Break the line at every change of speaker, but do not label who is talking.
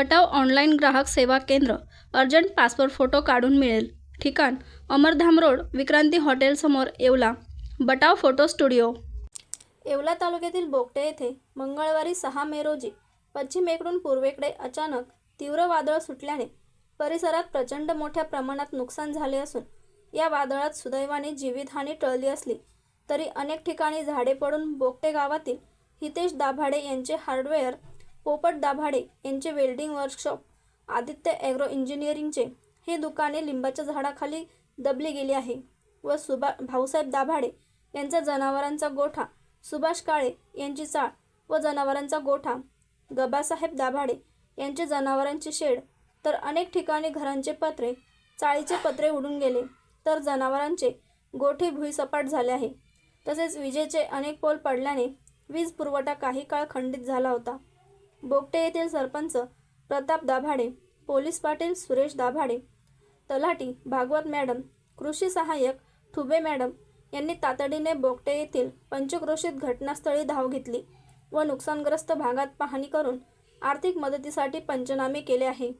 बटाव online ग्राहक सेवा केंद्र अर्जंट पासपोर्ट फोटो काढून मिळेल. ठिकाण अमरधाम रोड विक्रांती हॉटेलसमोर Yeola. Batav photo studio. Yeola तालुक्यातील बोगटे येथे मंगळवारी सहा मे रोजी पश्चिमेकडून पूर्वेकडे अचानक तीव्र वादळ सुटल्याने परिसरात प्रचंड मोठ्या प्रमाणात नुकसान झाले असून या वादळात सुदैवाने जीवितहानी टळली असली तरी अनेक ठिकाणी झाडे पडून बोगटे गावातील हितेश दाभाडे यांचे हार्डवेअर पोपट दाभाडे यांचे वेल्डिंग वर्कशॉप आदित्य ॲग्रो इंजिनिअरिंगचे हे दुकाने लिंबाच्या झाडाखाली दबली गेली आहे व सुभा भाऊसाहेब दाभाडे यांचा जनावरांचा गोठा सुभाष काळे यांची चाळ व जनावरांचा गोठा गबासाहेब दाभाडे यांचे जनावरांचे शेड तर अनेक ठिकाणी घरांचे पत्रे चाळीचे पत्रे उडून गेले तर जनावरांचे गोठे भुईसपाट झाले आहे. तसेच विजेचे अनेक पोल पडल्याने वीज पुरवठा काही काळ खंडित झाला होता. बोगटे येथील सरपंच प्रताप दाभाडे पोलीस पाटील सुरेश दाभाडे तलाठी भागवत मॅडम कृषी सहाय्यक ठुबे मॅडम यांनी तातडीने बोगटे येथील पंचक्रोशीत घटनास्थळी धाव घेतली व नुकसानग्रस्त भागात पाहणी करून आर्थिक मदतीसाठी पंचनामे केले आहे.